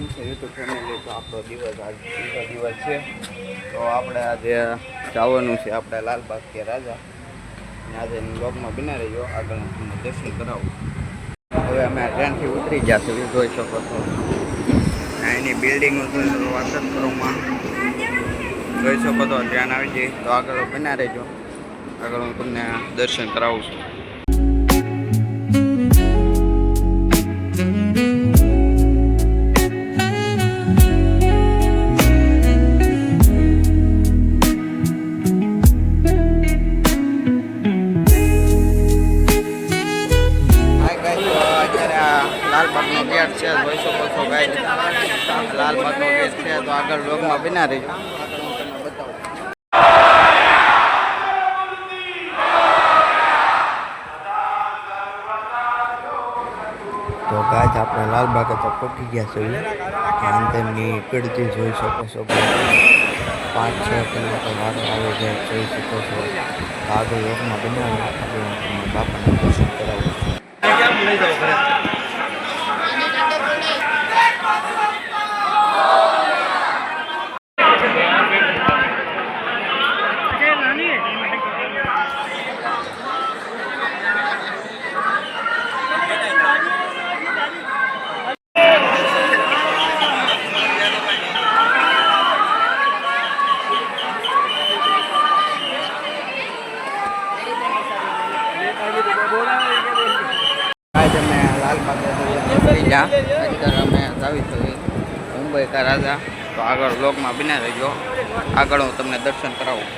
કેમ છે YouTube family તો આપણો દિવસ આજ બીજો દિવસ છે. તો આપણે આજે જવાનું છે, આપણે લાલબાગ કે રાજા. આજે બ્લોગમાં બિના રહ્યો આગળ તમને દર્શન કરાવું. હવે અમે ટ્રેનથી ઉતરી ગયા છે જોઈ શકો છો. એની બિલ્ડિંગ વાત જ કરવામાં જોઈ શકો તો ટ્રેન આવી જઈ તો આગળ બના રહેજો આગળ હું તમને દર્શન કરાવું છું. લાલબાગનો ગેટ છે જોઈ શકો છો ગાઈસ લાલબાગનો ગેટ છે તો આગળ રોગમાં બિના રહીજો. આગળ હું તમને બતાવું તો ગાય આપણે લાલબાગે તો પહોંચી ગયા છે અંદરની પીડતી જોઈ શકો છો પાંચ છ કિલોમીટર વાગે આવે છે જોઈ શકો છો. આગળ યોગમાં બનાવી આગળ હું તમને બાપાને દર્શન કરાવું છું આજે અમે લાલબાગ થઈ અત્યારે અમે છું મુંબઈ કા રાજા. તો આગળ બ્લોગમાં બિના રહેજો. આગળ હું તમને દર્શન કરાવું.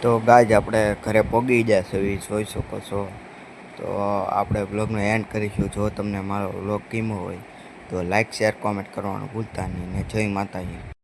તો ગાજ આપણે ઘરે પોગી ગયા છે એ જોઈ શકો છો તો આપણે બ્લોગનો એન્ડ કરીશું જો તમને મારો બ્લોગ ગમ્યો હોય તો લાઇક શેર કોમેન્ટ કરવાનું ભૂલતા નહીં ને જય માતાજી.